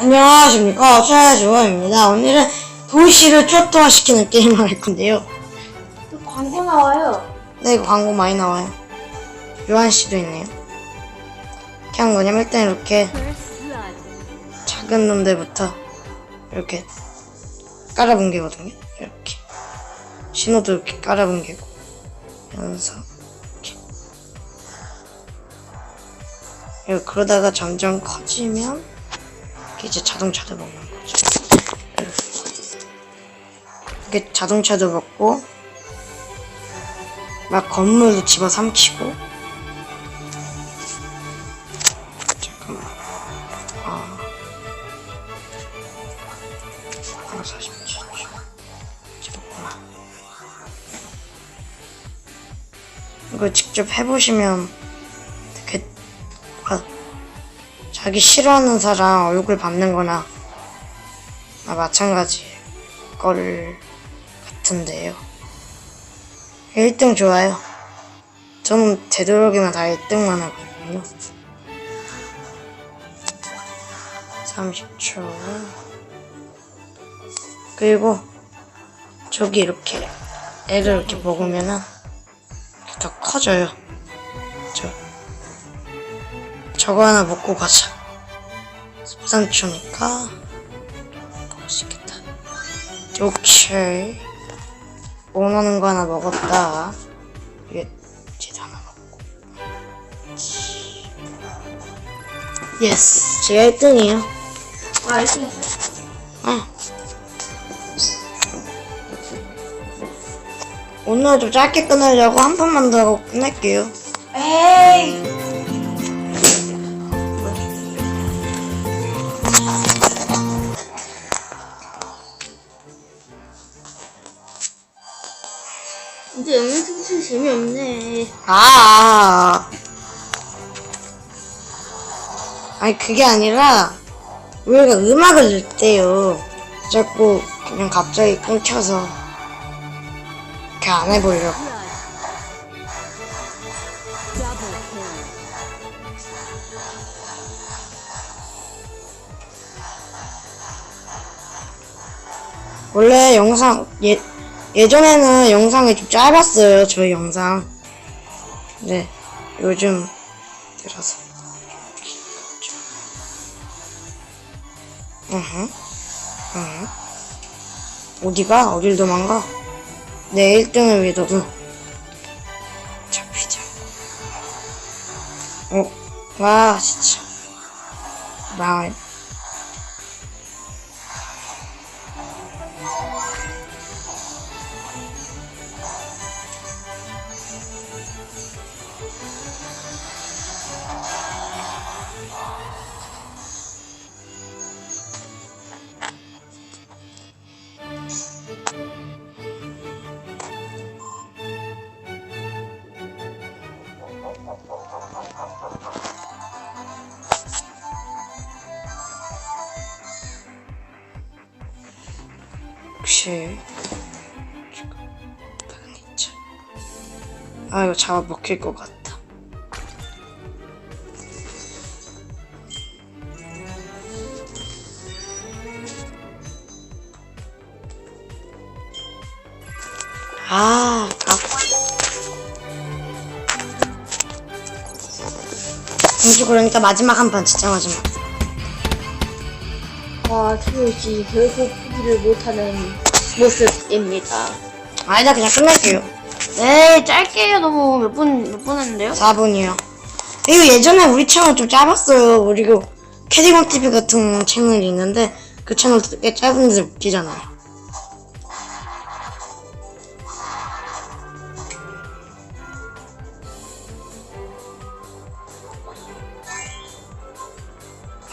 안녕하십니까 최주호입니다. 오늘은 도시를 초토화시키는 게임을 할 건데요. 또 광고 나와요. 네 이거 광고 많이 나와요. 요한씨도 있네요. 이렇게 한 거냐면 일단 이렇게 작은 놈들부터 이렇게 깔아bun개거든요. 이렇게 신호도 이렇게 깔아bun개고 연서 이렇게 이렇게 그러다가 점점 커지면 이제 자동차도 먹는 거죠. 이렇게 자동차도 먹고 막 건물도 집어 삼키고 잠깐만 아. 아 47초 집었구나 이거 직접 해보시면 되게 아, 자기 싫어하는 사람 얼굴 밟는 거나 아, 마찬가지 거를 같은데요 1등 좋아요. 저는 되도록이면 다 1등만 하거든요. 30초. 그리고 저기 이렇게 애를 이렇게 먹으면은 더 커져요. 저거 하나 먹고 가자. 13초니까 먹을 수 있겠다. 오케이. 원하는 거 하나 먹었다. 이게 쟤도 하나 먹고. 예스. 제가 1등이에요. 아, 알겠어. 응. 오늘 좀 짧게 끊으려고 한 판만 더 하고 끝낼게요. 에이. 근데 영상 재미없네. 아. 아니 그게 아니라 우리가 음악을 넣을 때요. 자꾸 그냥 갑자기 끊겨서 이렇게 안 해보려고. 원래 영상 예 예전에는 영상이 좀 짧았어요 저희 영상. 네 요즘 들어서. 으흠. 으흠. 어디가? 어딜 도망가? 내 1등을 위해 너도 잡히자. 어, 와, 진짜. 망할. 혹시 지금 파니차 아 이거 잡아 먹힐 것 같다. 아, 아. 공주 그러니까 마지막 한 판 진짜 마지막. 아, 트로이지 결국 포기를 못하는 모습입니다. 아니다 그냥 끝낼게요. 에이, 짧게요. 너무 몇 분, 몇 분 했는데요? 4분이요. 이거 예전에 우리 채널 좀 짧았어요. 그리고 캐디건 TV 같은 채널이 있는데 그 채널 꽤 짧은데 웃기잖아요.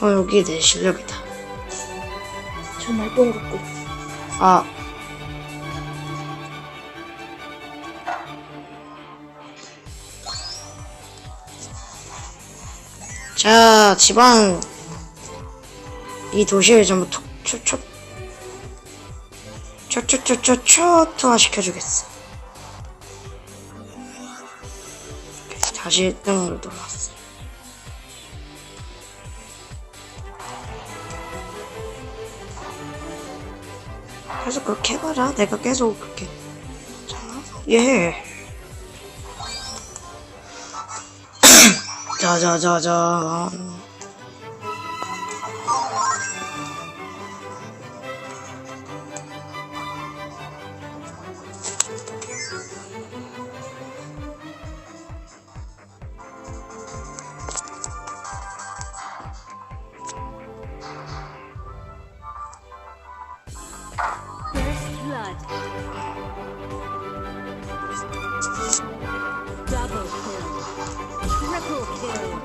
어 여기 내 실력이다. 정말 똥 같고. 아. 자, 집안 이 도시를 전부 초, 초, 초, 초, 초, 초, 초, 초토화 시켜주겠어. 다시 1등으로 돌아왔어. 계속 그렇게 해봐라. 내가 계속 그렇게. 잖아. 예. 자자자자. Kill.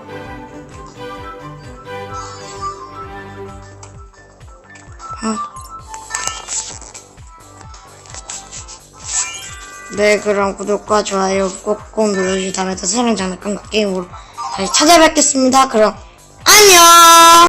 네, 그럼 구독과 좋아요 꼭꼭 눌러주시 다음에 더 새로운 장난감과 게임으로 다시 찾아뵙겠습니다. 그럼 안녕!